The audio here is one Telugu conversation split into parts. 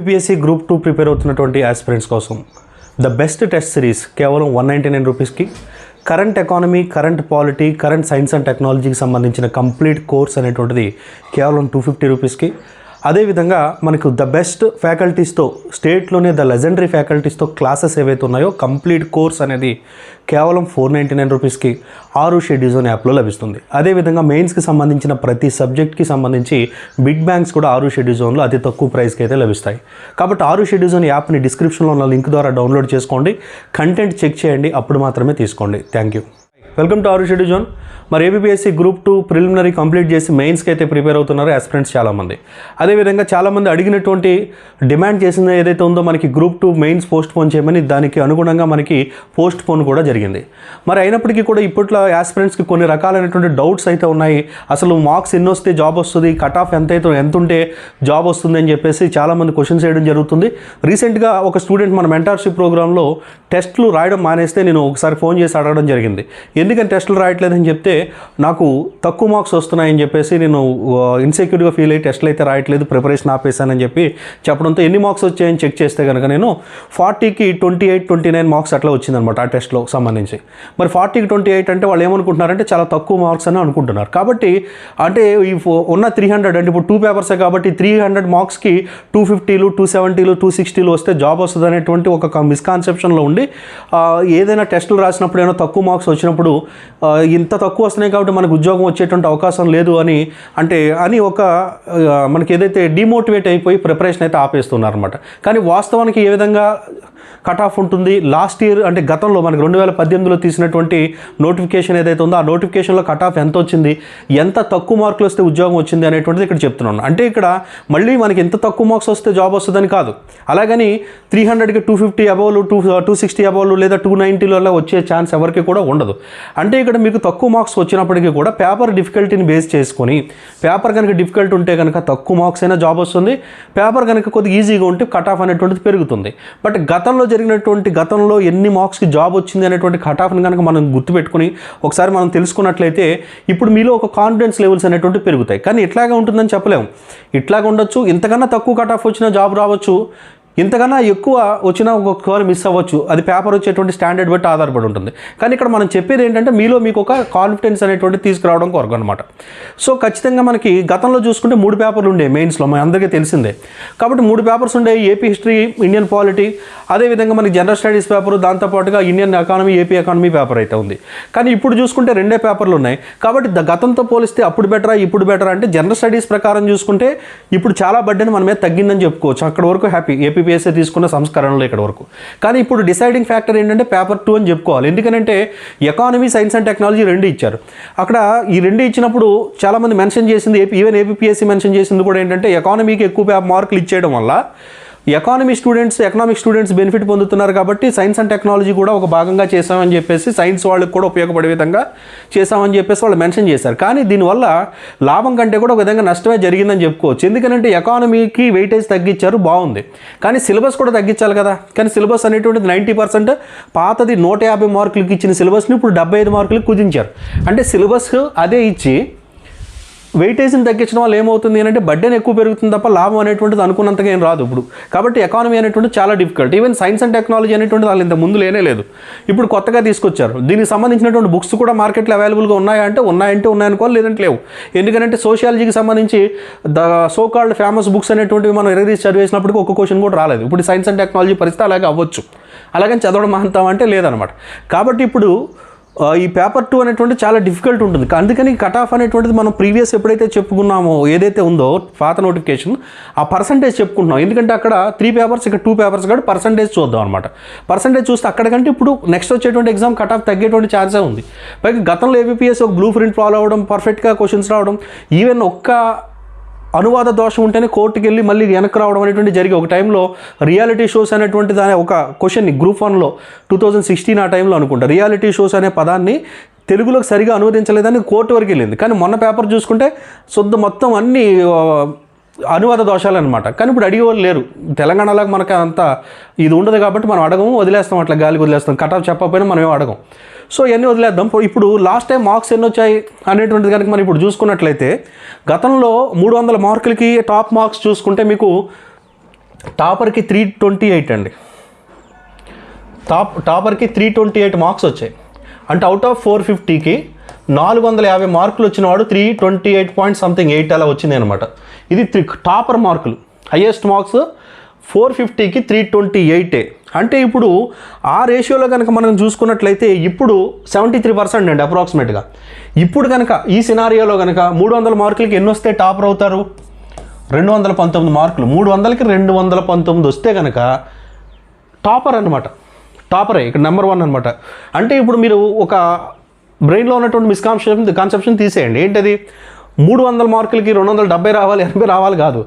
యూపీఎస్సీ గ్రూప్ టూ ప్రిపేర్ అవుతున్నటువంటి ఆస్పిరెంట్స్ కోసం. ద బెస్ట్ టెస్ట్ సిరీస్ కేవలం వన్ నైంటీ నైన్ రూపీస్కి. Current economy current polity current science and టెక్నాలజీకి సంబంధించిన కంప్లీట్ కోర్స్ అనేటువంటిది కేవలం టూ ఫిఫ్టీ రూపీస్కి. అదేవిధంగా మనకు ద బెస్ట్ ఫ్యాకల్టీస్తో స్టేట్లోనే ద లెజెండరీ ఫ్యాకల్టీస్తో క్లాసెస్ ఏవైతే ఉన్నాయో కంప్లీట్ కోర్స్ అనేది కేవలం ఫోర్ నైంటీ నైన్ రూపీస్కి ఆరు షెడ్యూల్స్ అనే యాప్లో లభిస్తుంది. అదేవిధంగా మెయిన్స్కి సంబంధించిన ప్రతి సబ్జెక్ట్కి సంబంధించి బిగ్ బ్యాంక్స్ కూడా ఆరు షెడ్యూల్ జోన్లో అతి తక్కువ ప్రైస్కి అయితే లభిస్తాయి. కాబట్టి ఆరు షెడ్యూల్ జోన్ యాప్ని డిస్క్రిప్షన్లో ఉన్న లింక్ ద్వారా డౌన్లోడ్ చేసుకోండి. కంటెంట్ చెక్ చేయండి. అప్పుడు మాత్రమే తీసుకోండి. Thank you welcome to our schedule zone. మరి APPSC group two preliminary complete చేసి మెయిన్స్కి అయితే ప్రిపేర్ అవుతున్నారు ఆస్పిరెంట్స్ చాలామంది. అదేవిధంగా చాలామంది అడిగినటువంటి డిమాండ్ చేసింది ఏదైతే ఉందో మనకి group two mains postpone చేయమని దానికి అనుగుణంగా మనకి పోస్ట్ పోన్ కూడా జరిగింది. మరి అయినప్పటికీ కూడా ఇప్పట్లో ఆస్పిరెంట్స్కి కొన్ని రకాలైనటువంటి డౌట్స్ అయితే ఉన్నాయి. అసలు మార్క్స్ ఎన్ని వస్తే జాబ్ వస్తుంది? కట్ ఆఫ్ ఎంత అయితే ఎంత ఉంటే జాబ్ వస్తుంది అని చెప్పేసి చాలామంది క్వశ్చన్స్ వేయడం జరుగుతుంది. రీసెంట్గా ఒక స్టూడెంట్ మన మెంటార్షిప్ ప్రోగ్రాంలో టెస్ట్లు రాయడం మానేస్తే నేను ఒకసారి ఫోన్ చేసి అడగడం జరిగింది. ఎందుకని టెస్టులు రాయట్లేదని చెప్తే నాకు తక్కువ మార్క్స్ వస్తున్నాయని చెప్పేసి నేను ఇన్సెక్యూర్గా ఫీల్ అయ్యి టెస్టులు అయితే రాయట్లేదు ప్రిపరేషన్ ఆపేశానని చెప్పి చెప్పడంతో ఎన్ని మార్క్స్ వచ్చాయని చెక్ చేస్తే కనుక నేను ఫార్టీకి twenty eight twenty nine marks అట్లా వచ్చిందనమాట ఆ టెస్ట్లో సంబంధించి. మరి ఫార్టీకి ట్వంటీ ఎయిట్ అంటే వాళ్ళు ఏమనుకుంటున్నారంటే చాలా తక్కువ మార్క్స్ అని అనుకుంటున్నారు. కాబట్టి అంటే ఈ ఫో- ఉన్న త్రీ హండ్రెడ్ అంటే ఇప్పుడు టూ పేపర్సే కాబట్టి త్రీ హండ్రెడ్ మార్క్స్కి టూ ఫిఫ్టీలు టూ సెవెంటీలు టూ సిక్స్టీలు వస్తే జాబ్ వస్తుంది అనేటువంటి ఒక మిస్కాన్సెప్షన్లో ఉండి ఏదైనా టెస్టులు రాసినప్పుడు ఏమైనా తక్కువ మార్క్స్ వచ్చినప్పుడు ఆ, ఇంత తక్కువ వస్తున్నాయి కాబట్టి మనకు ఉద్యోగం వచ్చేటువంటి అవకాశం లేదు అని అంటే అని ఒక మనకి ఏదైతే డిమోటివేట్ అయిపోయి ప్రిపరేషన్ అయితే ఆపేస్తున్నారు అనమాట కానీ వాస్తవానికి ఏ విధంగా కట్ ఆఫ్ ఉంటుంది. లాస్ట్ ఇయర్ అంటే గతంలో మనకి రెండు వేల పద్దెనిమిదిలో తీసినటువంటి నోటిఫికేషన్ ఏదైతే ఉందో ఆ నోటిఫికేషన్లో కట్ ఆఫ్ ఎంత వచ్చింది? ఎంత తక్కువ మార్కులు వస్తే ఉద్యోగం వచ్చింది అనేటువంటిది ఇక్కడ చెప్తున్నాను. అంటే ఇక్కడ మళ్ళీ మనకి ఎంత తక్కువ మార్క్స్ వస్తే జాబ్ వస్తుందని కాదు. అలాగని త్రీ హండ్రెడ్కి టూ ఫిఫ్టీ అబౌవ్లు టూ టూ సిక్స్టీ అబౌవ్లు లేదా టూ నైంటీలలో వచ్చే ఛాన్స్ ఎవరికి కూడా ఉండదు. అంటే ఇక్కడ మీకు తక్కువ మార్క్స్ వచ్చినప్పటికీ కూడా పేపర్ డిఫికల్టీని బేస్ చేసుకొని పేపర్ కనుక డిఫికల్ట్ ఉంటే కనుక తక్కువ మార్క్స్ అయినా జాబ్ వస్తుంది. పేపర్ కనుక కొద్దిగా ఈజీగా ఉంటే కట్ ఆఫ్ అనేటువంటిది పెరుగుతుంది. బట్ గతంలో జరిగినటువంటి గతంలో ఎన్ని మార్క్స్కి జాబ్ వచ్చింది అనేటువంటి కట్ ఆఫ్ని కనుక మనం గుర్తుపెట్టుకుని ఒకసారి మనం తెలుసుకున్నట్లయితే ఇప్పుడు మీలో ఒక కాన్ఫిడెన్స్ లెవెల్స్ అనేటువంటి పెరుగుతాయి. కానీ ఇట్లాగే ఉంటుందని చెప్పలేము. ఇట్లాగ ఉండొచ్చు ఇంతకన్నా తక్కువ కట్ ఆఫ్ వచ్చిన జాబ్ రావచ్చు. ఇంతకన్నా ఎక్కువ వచ్చినా ఒక్కొక్కసారి మిస్ అవ్వచ్చు. అది పేపర్ వచ్చేటువంటి స్టాండర్డ్ బట్టి ఆధారపడి ఉంటుంది. కానీ ఇక్కడ మనం చెప్పేది ఏంటంటే మీలో మీకు ఒక కాన్ఫిడెన్స్ అనేటువంటి తీసుకురావడం కొరకు అనమాట సో ఖచ్చితంగా మనకి గతంలో చూసుకుంటే మూడు పేపర్లు ఉండే మెయిన్స్లో మన అందరికీ తెలిసిందే. కాబట్టి మూడు పేపర్స్ ఉండే ఏపీ హిస్టరీ ఇండియన్ పాలిటీ అదేవిధంగా మనకి జనరల్ స్టడీస్ పేపర్ దాంతోపాటుగా Indian economy AP economy paper అయితే ఉంది. కానీ ఇప్పుడు చూసుకుంటే రెండే పేపర్లు ఉన్నాయి. కాబట్టి గతంతో పోలిస్తే అప్పుడు బెటరా ఇప్పుడు బెటరా అంటే జనరల్ స్టడీస్ ప్రకారం చూసుకుంటే ఇప్పుడు చాలా బడ్డని మన మీద తగ్గిందని చెప్పుకోవచ్చు. అక్కడ వరకు హ్యాపీ ఏపీ ఏపీపీఎస్ఏ తీసుకున్న సంస్కరణలు ఇక్కడ వరకు. కానీ ఇప్పుడు డిసైడింగ్ ఫ్యాక్టర్ ఏంటంటే పేపర్ టూ అని చెప్పుకోవాలి. ఎందుకంటే ఎకానమీ సైన్స్ అండ్ టెక్నాలజీ రెండు ఇచ్చారు. అక్కడ ఈ రెండు ఇచ్చినప్పుడు చాలామంది మెన్షన్ చేసింది ఏపీ ఈవెన్ ఏపీపీఎస్సీ మెన్షన్ చేసింది కూడా ఏంటంటే ఎకానమీకి ఎక్కువ మార్కులు ఇచ్చేయడం వల్ల economy students economic students benefit పొందుతున్నారు కాబట్టి సైన్స్ అండ్ టెక్నాలజీ కూడా ఒక భాగంగా చేసామని చెప్పేసి సైన్స్ వాళ్ళకి కూడా ఉపయోగపడే విధంగా చేసామని చెప్పేసి వాళ్ళు మెన్షన్ చేశారు. కానీ దీనివల్ల లాభం కంటే కూడా ఒక విధంగా నష్టమే జరిగిందని చెప్పుకోవచ్చు. ఎందుకంటే ఎకానమీకి వెయిటేజ్ తగ్గించారు బాగుంది. కానీ సిలబస్ కూడా తగ్గించాలి కదా. కానీ సిలబస్ అనేటువంటిది నైంటీ పర్సెంట్ పాతది నూట యాభై మార్కులకి ఇచ్చిన సిలబస్ని ఇప్పుడు డెబ్బై ఐదు మార్కులకి కుదించారు. అంటే సిలబస్ అదే ఇచ్చి వెయిటేజ్ని తగ్గించడం వల్ల ఏమవుతుంది అంటే బడ్డెన్ ఎక్కువ పెరుగుతుంది తప్ప లాభం అనేటువంటిది అనుకున్నంతగా ఏం రాదు ఇప్పుడు. కాబట్టి ఎకానమీ అనేటువంటిది చాలా difficult even science and technology అనేటువంటిది వాళ్ళు ఇంత ముందు లేనే లేదు. ఇప్పుడు కొత్తగా తీసుకొచ్చారు. దీనికి సంబంధించినటువంటి బుక్స్ కూడా మార్కెట్లో అవైలబుల్గా ఉన్నాయా అంటే ఉన్నాయంటే ఉన్నాయనుకోవాలి లేదంటే లేవు. ఎందుకంటే సోషియాలజీకి సంబంధించి the so called famous books అనేటువంటివి మనం ఎరగదీసి చదివేసినప్పటికీ ఒక్క క్వశ్చన్ కూడా రాలేదు. ఇప్పుడు సైన్స్ అండ్ టెక్నాలజీ పరిస్థితి అలాగే అవ్వచ్చు. అలాగని చదవడం మాంతాం అంటే లేదనమాట. కాబట్టి ఇప్పుడు ఈ పేపర్ టూ అనేటువంటి చాలా డిఫికల్ట్ ఉంటుంది. అందుకని కట్ ఆఫ్ అనేటువంటిది మనం ప్రీవియస్ ఎప్పుడైతే చెప్పుకున్నామో ఏదైతే ఉందో పాత నోటిఫికేషన్ ఆ పర్సంటేజ్ చెప్పుకుంటున్నాం. ఎందుకంటే అక్కడ త్రీ పేపర్స్ ఇక్కడ టూ పేపర్స్ కాబట్టి పర్సంటేజ్ చూద్దాం అనమాట పర్సంటేజ్ చూస్తే అక్కడికంటే ఇప్పుడు నెక్స్ట్ వచ్చేటువంటి ఎగ్జామ్ కట్ ఆఫ్ తగ్గేటువంటి ఛాన్సే ఉంది. పైగా గతంలో ఏబిపిఎస్ ఒక బ్లూ ప్రింట్ ఫాలో అవ్వడం పర్ఫెక్ట్గా క్వశ్చన్స్ రావడం ఈవెన్ ఒక్క అనువాద దోషం ఉంటేనే కోర్టుకి వెళ్ళి మళ్ళీ వెనక్కి రావడం అనేటువంటి జరిగి ఒక టైంలో రియాలిటీ షోస్ అనేటువంటి దాని ఒక క్వశ్చన్ని గ్రూప్ వన్లో టూ థౌజండ్ సిక్స్టీన్ ఆ టైంలో అనుకుంటా. రియాలిటీ షోస్ అనే పదాన్ని తెలుగులోకి సరిగా అనువదించలేదని కోర్టు వరకు వెళ్ళింది. కానీ మొన్న పేపర్ చూసుకుంటే శుద్ధ మొత్తం అన్ని అనువాద దోషాలు అనమాట కానీ ఇప్పుడు అడిగేవాళ్ళు లేరు. తెలంగాణలాగా మనకు అంత ఇది ఉండదు కాబట్టి మనం అడగము వదిలేస్తాం అట్లా గాలికి వదిలేస్తాం. కటాఫ్ చెప్పకపోయినా మనం ఏం అడగం. సో ఇవన్నీ వదిలేద్దాం. ఇప్పుడు- ఇప్పుడు లాస్ట్ టైం మార్క్స్ ఎన్ని వచ్చాయి అనేటువంటిది కనుక మనం ఇప్పుడు చూసుకున్నట్లయితే గతంలో మూడు వందల మార్కులకి టాప్ మార్క్స్ చూసుకుంటే మీకు టాపర్కి త్రీ ట్వంటీ ఎయిట్ అండి. టాప్ టాపర్కి త్రీ ట్వంటీ ఎయిట్ మార్క్స్ వచ్చాయి. అంటే అవుట్ ఆఫ్ ఫోర్ ఫిఫ్టీకి నాలుగు వందల యాభై మార్కులు వచ్చిన వాడు three twenty eight point something eight అలా వచ్చింది అనమాట ఇది త్రీ టాపర్ మార్కులు. హయ్యెస్ట్ మార్క్స్ ఫోర్ ఫిఫ్టీకి త్రీ ట్వంటీ ఎయిటే. అంటే ఇప్పుడు ఆ రేషియోలో కనుక మనం చూసుకున్నట్లయితే ఇప్పుడు సెవెంటీ త్రీ పర్సెంట్ అండి అప్రాక్సిమేట్గా. ఇప్పుడు కనుక ఈ సినారియోలో కనుక మూడు వందల మార్కులకి ఎన్ని వస్తే టాపర్ అవుతారు? రెండు వందల పంతొమ్మిది మార్కులు. మూడు వందలకి రెండు వందల పంతొమ్మిది వస్తే కనుక టాపర్ అనమాట టాపరే ఇక్కడ నెంబర్ వన్ అనమాట అంటే ఇప్పుడు మీరు ఒక బ్రెయిన్లో ఉన్నటువంటి మిస్కాన్సెప్షన్ కాన్సెప్షన్ తీసేయండి. ఏంటది? మూడు వందల మార్కులకి రెండు వందల డెబ్బై రావాలి ఎనభై రావాలి కాదు.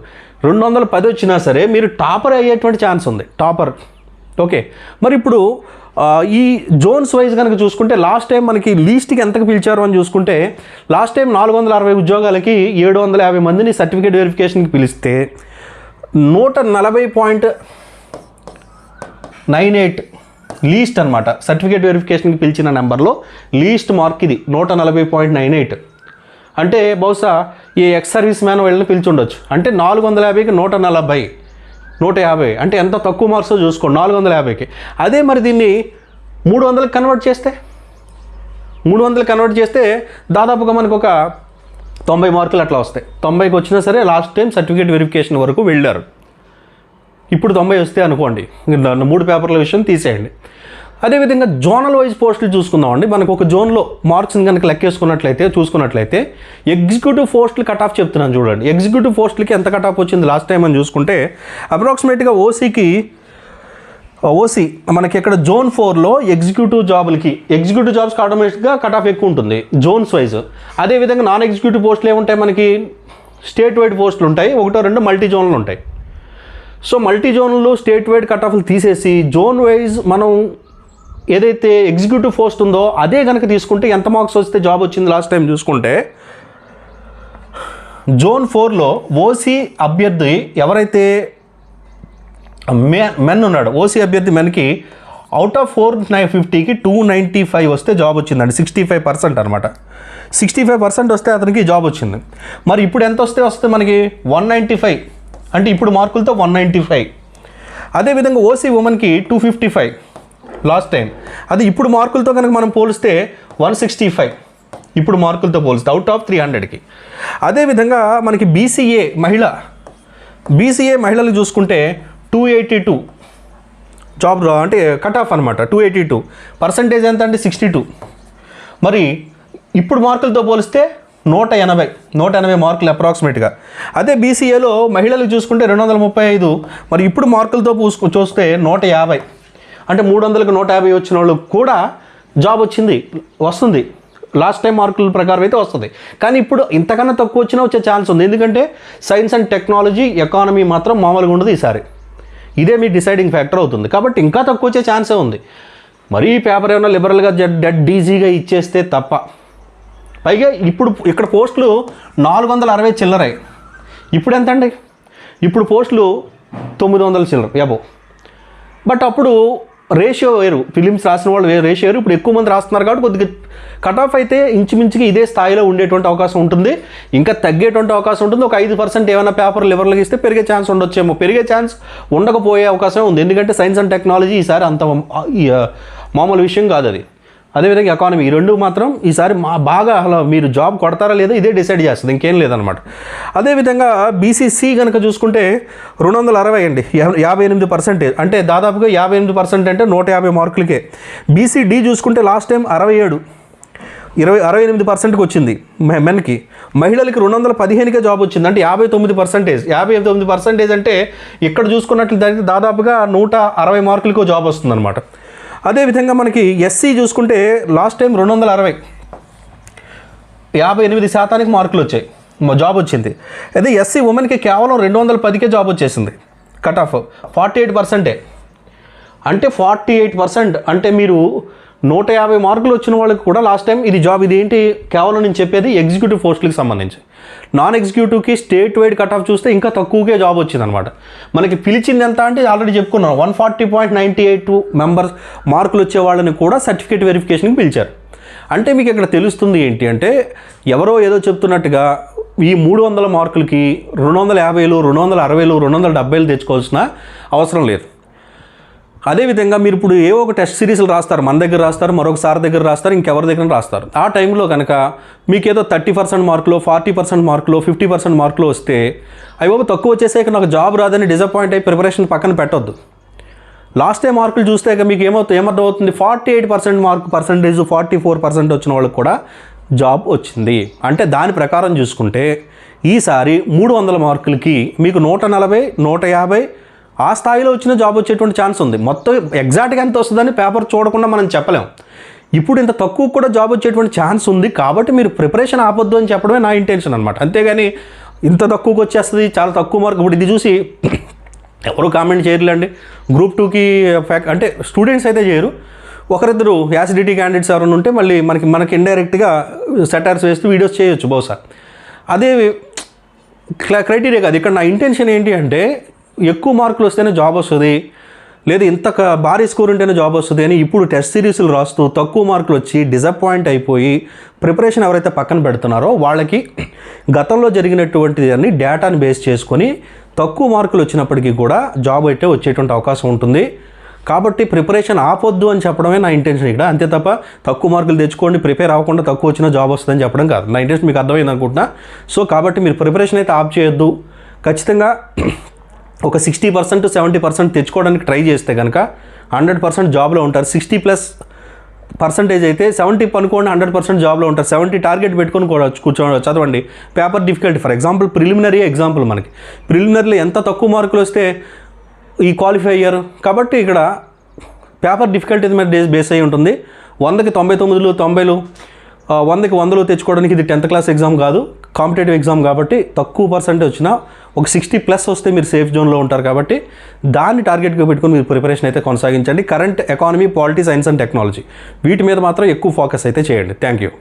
రెండు వందల పది వచ్చినా సరే మీరు టాపర్ అయ్యేటువంటి ఛాన్స్ ఉంది. టాపర్. ఓకే. మరి ఇప్పుడు ఈ జోన్స్ వైజ్ కనుక చూసుకుంటే లాస్ట్ టైం మనకి లీస్ట్కి ఎంతకు పిలిచారు అని చూసుకుంటే లాస్ట్ టైం నాలుగు వందల అరవై ఉద్యోగాలకి ఏడు వందల యాభై మందిని సర్టిఫికేట్ వెరిఫికేషన్కి పిలిస్తే నూట నలభై పాయింట్ నైన్ ఎయిట్ లీస్ట్ అనమాట సర్టిఫికేట్ వెరిఫికేషన్కి పిలిచిన నెంబర్లో లీస్ట్ మార్క్ ఇది నూట నలభై పాయింట్ నైన్ ఎయిట్. అంటే బహుశా ఈ ఎక్స్ సర్వీస్ మ్యాన్ వీళ్ళని పిలిచి ఉండొచ్చు అంటే నాలుగు వందల యాభైకి నూట నలభై నూట యాభై అంటే ఎంత తక్కువ మార్క్స్ చూసుకోండి నాలుగు వందల యాభైకి. అదే మరి దీన్ని మూడు వందలకి కన్వర్ట్ చేస్తే? మూడు వందలు కన్వర్ట్ చేస్తే దాదాపుగా మనకు ఒక తొంభై మార్కులు అట్లా వస్తాయి. తొంభైకి వచ్చినా సరే లాస్ట్ టైం సర్టిఫికేట్ వెరిఫికేషన్ వరకు వెళ్ళారు. ఇప్పుడు తొంభై వస్తే అనుకోండి మూడు పేపర్ల విషయం తీసేయండి. అదేవిధంగా జోనల్ వైజ్ పోస్టులు చూసుకుందామండి. మనకు ఒక జోన్లో మార్క్స్ని కనుక లెక్కేసుకున్నట్లయితే చూసుకున్నట్లయితే ఎగ్జిక్యూటివ్ పోస్టులు కట్ ఆఫ్ చెప్తున్నాను చూడండి. ఎగ్జిక్యూటివ్ పోస్టులకి ఎంత కట్ ఆఫ్ వచ్చింది లాస్ట్ టైం అని చూసుకుంటే అప్రాక్సిమేట్గా ఓసీకి ఓసీ మనకి ఇక్కడ జోన్ ఫోర్లో ఎగ్జిక్యూటివ్ జాబులకి ఎగ్జిక్యూటివ్ జాబ్స్కి ఆటోమేటిక్గా కట్ ఆఫ్ ఎక్కువ ఉంటుంది జోన్స్ వైజ్. అదేవిధంగా నాన్ ఎగ్జిక్యూటివ్ పోస్టులు ఏముంటాయి మనకి? స్టేట్ వైడ్ పోస్టులు ఉంటాయి. ఒకటో రెండు మల్టీ జోన్లు ఉంటాయి. సో మల్టీ జోన్లు స్టేట్ వైడ్ కట్ ఆఫ్లు తీసేసి జోన్ వైజ్ మనం ఏదైతే ఎగ్జిక్యూటివ్ పోస్ట్ ఉందో అదే కనుక తీసుకుంటే ఎంత మార్క్స్ వస్తే జాబ్ వచ్చింది లాస్ట్ టైం చూసుకుంటే జోన్ ఫోర్లో ఓసీ అభ్యర్థి ఎవరైతే మె మెన్ ఉన్నాడు ఓసీ అభ్యర్థి మెన్కి అవుట్ ఆఫ్ ఫోర్ నైన్ ఫిఫ్టీకి టూ నైంటీ ఫైవ్ వస్తే జాబ్ వచ్చిందండి. సిక్స్టీ ఫైవ్ పర్సెంట్ అనమాట సిక్స్టీ ఫైవ్ పర్సెంట్ వస్తే అతనికి జాబ్ వచ్చింది. మరి ఇప్పుడు ఎంత వస్తే వస్తే మనకి వన్ నైంటీ ఫైవ్ అంటే ఇప్పుడు మార్కులతో వన్ నైంటీ ఫైవ్ అదేవిధంగా ఓసీ ఉమెన్కి two fifty five last time. అది ఇప్పుడు మార్కులతో కనుక మనం పోలిస్తే వన్ సిక్స్టీ ఫైవ్. ఇప్పుడు మార్కులతో పోలిస్తే అవుట్ ఆఫ్ త్రీ హండ్రెడ్కి. అదేవిధంగా మనకి బీసీఏ మహిళ బీసీఏ మహిళలు చూసుకుంటే టూ ఎయిటీ టూ. జాబ్ అంటే కట్ ఆఫ్ అనమాట టూ ఎయిటీ టూ. పర్సంటేజ్ ఎంత అంటే సిక్స్టీ టూ. మరి ఇప్పుడు మార్కులతో పోలిస్తే నూట ఎనభై నూట ఎనభై మార్కులు అప్రాక్సిమేట్గా. అదే బీసీఏలో మహిళలు చూసుకుంటే రెండు వందల ముప్పై ఐదు. మరి ఇప్పుడు మార్కులతో పూసుకు చూస్తే నూట యాభై. అంటే మూడు వందలకు నూట యాభై వచ్చిన వాళ్ళు కూడా జాబ్ వచ్చింది వస్తుంది. లాస్ట్ టైం మార్కుల ప్రకారం అయితే వస్తుంది. కానీ ఇప్పుడు ఇంతకన్నా తక్కువ వచ్చినా వచ్చే ఛాన్స్ ఉంది. ఎందుకంటే సైన్స్ అండ్ టెక్నాలజీ ఎకానమీ మాత్రం మామూలుగా ఉండదు ఈసారి. ఇదే మీ డిసైడింగ్ ఫ్యాక్టర్ అవుతుంది. కాబట్టి ఇంకా తక్కువ వచ్చే ఛాన్సే ఉంది. మరీ పేపర్ ఏమైనా లిబరల్గా డెడ్ డీజీగా ఇచ్చేస్తే తప్ప. పైగా ఇప్పుడు ఇక్కడ పోస్టులు నాలుగు వందల అరవై చిల్లరాయి ఇప్పుడు ఎంత అండి ఇప్పుడు పోస్టులు తొమ్మిది వందల చిల్లర యాబో. బట్ అప్పుడు రేషియో వేరు. ఫిలిమ్స్ రాసిన వాళ్ళు వేరు. రేషియో వేరు. ఇప్పుడు ఎక్కువ మంది రాస్తున్నారు కాబట్టి కొద్దిగా కట్ ఆఫ్ అయితే ఇంచుమించుగా ఇదే స్థాయిలో ఉండేటువంటి అవకాశం ఉంటుంది. ఇంకా తగ్గేటువంటి అవకాశం ఉంటుంది. ఒక ఐదు పర్సెంట్ ఏమైనా పేపర్ లివర్లకు ఇస్తే పెరిగే ఛాన్స్ ఉండొచ్చేమో. పెరిగే ఛాన్స్ ఉండకపోయే అవకాశం ఉంది. ఎందుకంటే సైన్స్ అండ్ టెక్నాలజీ ఈసారి అంత మామూలు విషయం కాదు అది అదేవిధంగా ఎకానమీ ఈ రెండు మాత్రం ఈసారి మా బాగా అసలు మీరు జాబ్ కొడతారా లేదా ఇదే డిసైడ్ చేస్తుంది ఇంకేం లేదనమాట అదేవిధంగా బీసీసీ కనుక చూసుకుంటే రెండు వందల అరవై అండి యాభై ఎనిమిది పర్సెంటేజ్ అంటే దాదాపుగా యాభై ఎనిమిది పర్సెంట్ అంటే నూట యాభై మార్కులకే. బీసీడీ చూసుకుంటే లాస్ట్ టైం అరవై ఏడు ఇరవై అరవై ఎనిమిది పర్సెంట్కి వచ్చింది మె- మెన్కి. మహిళలకి రెండు వందల పదిహేనుకే జాబ్ వచ్చింది అంటే యాభై తొమ్మిది పర్సెంటేజ్ యాభై తొమ్మిది పర్సెంటేజ్ అంటే ఇక్కడ చూసుకున్నట్లయితే దాదాపుగా నూట అరవై మార్కులకో జాబ్ వస్తుందన్నమాట. అదేవిధంగా మనకి ఎస్సీ చూసుకుంటే లాస్ట్ టైం రెండు వందల అరవై. యాభై ఎనిమిది శాతానికి మార్కులు వచ్చాయి. జాబ్ వచ్చింది. అదే ఎస్సీ ఉమెన్కి కేవలం రెండు వందల పదికే జాబ్ వచ్చేసింది. కట్ ఆఫ్ ఫార్టీ ఎయిట్ పర్సెంటే అంటే ఫార్టీ ఎయిట్ పర్సెంట్ అంటే మీరు నూట యాభై మార్కులు వచ్చిన వాళ్ళకి కూడా లాస్ట్ టైం ఇది జాబ్ ఇది ఏంటి కేవలం నేను చెప్పేది ఎగ్జిక్యూటివ్ పోస్టులకు సంబంధించి. నాన్ ఎగ్జిక్యూటివ్కి స్టేట్ వైడ్ కట్ ఆఫ్ చూస్తే ఇంకా తక్కువకే జాబ్ వచ్చింది అనమాట మనకి పిలిచింది ఎంత అంటే ఆల్రెడీ చెప్పుకున్నాను one forty point ninety eight members మార్కులు వచ్చే వాళ్ళని కూడా సర్టిఫికేట్ వెరిఫికేషన్కి పిలిచారు. అంటే మీకు ఇక్కడ తెలుస్తుంది ఏంటి అంటే ఎవరో ఏదో చెప్తున్నట్టుగా ఈ మూడు వందల మార్కులకి రెండు వందల యాభైలు రెండు వందల అరవైలు రెండు వందల డెబ్బైలు తెచ్చుకోవాల్సిన అవసరం లేదు. అదేవిధంగా మీరు ఇప్పుడు ఏ ఒక టెస్ట్ సిరీస్లు రాస్తారు మన దగ్గర రాస్తారు మరొక సార్ దగ్గర రాస్తారు ఇంకెవరి దగ్గర రాస్తారు. ఆ టైంలో కనుక మీకు ఏదో థర్టీ పర్సెంట్ మార్కులో ఫార్టీ పర్సెంట్ మార్కులో ఫిఫ్టీ పర్సెంట్ మార్కులు వస్తే అవి తక్కువ వచ్చేసాక నాకు జాబ్ రాదని డిసప్పాయింట్ అయ్యి ప్రిపరేషన్ పక్కన పెట్టొద్దు. లాస్ట్ టైం మార్కులు చూస్తే మీకు ఏమవుతుంది ఏమర్థం అవుతుంది forty eight percent mark percentage forty four percent వచ్చిన వాళ్ళకి కూడా జాబ్ వచ్చింది. అంటే దాని ప్రకారం చూసుకుంటే ఈసారి మూడు వందల మార్కులకి మీకు నూట నలభై నూట యాభై ఆ స్థాయిలో వచ్చిన జాబ్ వచ్చేటువంటి ఛాన్స్ ఉంది. మొత్తం ఎగ్జాక్ట్గా ఎంత వస్తుందని పేపర్ చూడకుండా మనం చెప్పలేం. ఇప్పుడు ఇంత తక్కువ కూడా జాబ్ వచ్చేటువంటి ఛాన్స్ ఉంది కాబట్టి మీరు ప్రిపరేషన్ ఆపొద్దు అని చెప్పడమే నా ఇంటెన్షన్ అనమాట అంతేగాని ఇంత తక్కువకి వచ్చేస్తుంది చాలా తక్కువ మార్క్. ఇప్పుడు ఇది చూసి ఎవరు కామెంట్ చేయరులేండి గ్రూప్ టూకి ఫ్యాక్ అంటే స్టూడెంట్స్ అయితే చేయరు. ఒకరిద్దరు యాసిడిటీ క్యాండిడేట్స్ ఎవరైనా ఉంటే మళ్ళీ మనకి మనకి ఇండైరెక్ట్గా సెటార్స్ వేస్తూ వీడియోస్ చేయొచ్చు బహుశా. అదే క్రైటీరియా కాదు. ఇక్కడ నా ఇంటెన్షన్ ఏంటి అంటే ఎక్కువ మార్కులు వస్తేనే జాబ్ వస్తుంది లేదు ఇంత భారీ స్కోర్ ఉంటేనే జాబ్ వస్తుంది అని ఇప్పుడు టెస్ట్ సిరీస్లు రాస్తూ తక్కువ మార్కులు వచ్చి డిసప్పాయింట్ అయిపోయి ప్రిపరేషన్ ఎవరైతే పక్కన పెడుతున్నారో వాళ్ళకి గతంలో జరిగినటువంటి అన్ని డేటాని బేస్ చేసుకొని తక్కువ మార్కులు వచ్చినప్పటికీ కూడా జాబ్ అయితే వచ్చేటువంటి అవకాశం ఉంటుంది. కాబట్టి ప్రిపరేషన్ ఆపొద్దు అని చెప్పడమే నా ఇంటెన్షన్ ఇక్కడ. అంతే తప్ప తక్కువ మార్కులు తెచ్చుకోండి ప్రిపేర్ అవ్వకుండా తక్కువ వచ్చిన జాబ్ వస్తుందని చెప్పడం కాదు. నా ఇంటెన్షన్ మీకు అర్థమైంది అనుకుంటున్నా. సో కాబట్టి మీరు ప్రిపరేషన్ అయితే ఆప్ చేయొద్దు. ఖచ్చితంగా ఒక సిక్స్టీ పర్సెంట్ సెవెంటీ పర్సెంట్ తెచ్చుకోవడానికి ట్రై చేస్తే కనుక హండ్రెడ్ పర్సెంట్ జాబ్లో ఉంటారు. సిక్స్టీ ప్లస్ పర్సంటేజ్ అయితే సెవెంటీ పనుకోండి హండ్రెడ్ పర్సెంట్ జాబ్లో ఉంటారు. సెవెంటీ టార్గెట్ పెట్టుకొని కూడా కూర్చో చదవండి. Paper difficulty for example preliminary example మనకి. ప్రిలిమినరీలో ఎంత తక్కువ మార్కులు వస్తే ఈ క్వాలిఫై అయ్యారు. కాబట్టి ఇక్కడ పేపర్ డిఫికల్టీ మీద బేస్ బేస్ అయి ఉంటుంది. వందకి తొంభై తొమ్మిదిలు తొంభైలు వందకి వందలు తెచ్చుకోవడానికి ఇది టెన్త్ క్లాస్ ఎగ్జామ్ కాదు. కాంపిటేటివ్ ఎగ్జామ్ కాబట్టి తక్కువ పర్సెంట్ వచ్చినా ఒక సిక్స్టీ ప్లస్ వస్తే మీరు సేఫ్ జోన్లో ఉంటారు కాబట్టి దాన్ని టార్గెట్గా పెట్టుకొని మీరు ప్రిపరేషన్ అయితే కొనసాగించండి. Current economy polity science and technology వీటి మీద మాత్రం ఎక్కువ ఫోకస్ అయితే చేయండి. Thank you